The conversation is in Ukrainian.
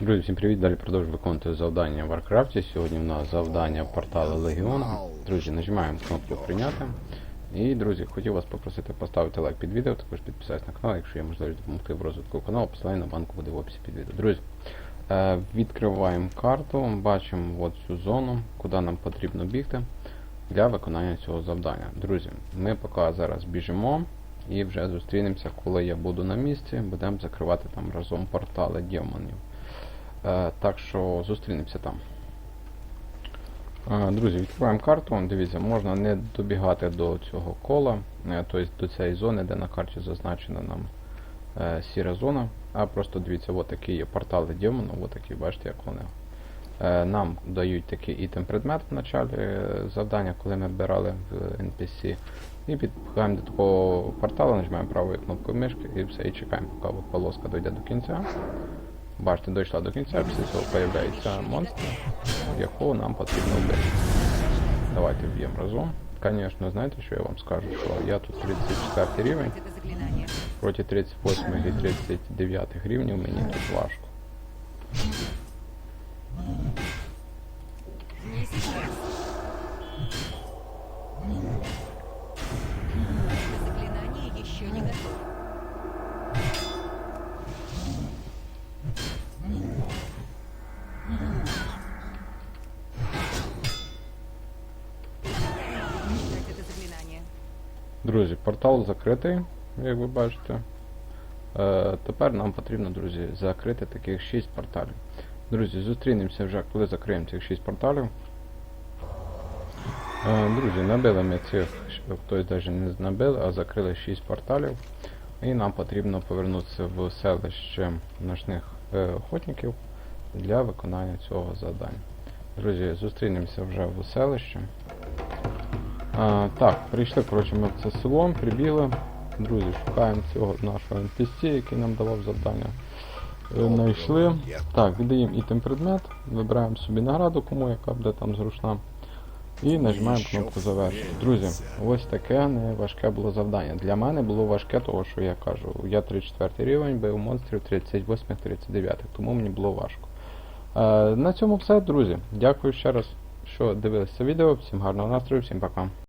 Друзі, всім привіт! Далі продовжую виконувати завдання в Варкрафті. Сьогодні в нас завдання порталу Легіон. Друзі, нажимаємо кнопку прийняти. І, друзі, хотів вас попросити поставити лайк під відео, також підписатися на канал, якщо є можливість допомогти в розвитку каналу, посилання на банку буде в описі під відео. Друзі, е, відкриваємо карту, бачимо от цю зону, куди нам потрібно бігти для виконання цього завдання. Друзі, ми поки зараз біжимо і вже зустрінемося, коли я буду на місці, будемо закривати там разом портали демонів. Е, так що зустрінемося там. Е, Друзі, відкриваємо карту. Дивіться, можна не добігати до цього кола, е, тобто до цієї зони, де на карті зазначена нам сіра зона. А просто дивіться, от такі є портали демону, от такі, бачите, як вони. Нам дають такий ітем предмет в началі завдання, коли ми вбирали в NPC. І підбігаємо до такого порталу, нажимаємо правою кнопкою мишки і все, і чекаємо, поки полоска дойде до кінця. Бачите, дійшла до кінця, після цього з'являється монстр, якого нам потрібно вбити. Давайте вб'ємо разом. Звісно, знаєте, що я вам скажу, що я тут 34 рівень, Это заклинание. проти 38 і 39 рівнів мені тут важко. Не сейчас. Это заклинание еще не готово. Друзі, портал закритий, як ви бачите. Е, тепер нам потрібно, друзі, закрити таких 6 порталів. Друзі, зустрінемося вже, коли закриємо цих 6 порталів. Е, друзі, набили ми цих, хтось навіть не набили, а закрили 6 порталів. І нам потрібно повернутися в селище ночних е, охотників для виконання цього завдання. Друзі, зустрінемося вже в селищі. Так, прийшли, коротше, ми в це село, прибігли. Друзі, шукаємо цього нашого NPC, який нам давав завдання. Е, Знайшли. Так, віддаємо ітем предмет, вибираємо собі награду, кому яка буде там зручна. І нажимаємо кнопку завершити. Друзі, ось таке не важке було завдання. Для мене було важке, того що я кажу, я 34 рівень, бив монстрів 38-39, тому мені було важко. Е, на цьому все, друзі. Дякую ще раз, що дивилися відео. Всім гарного настрою, всім пока.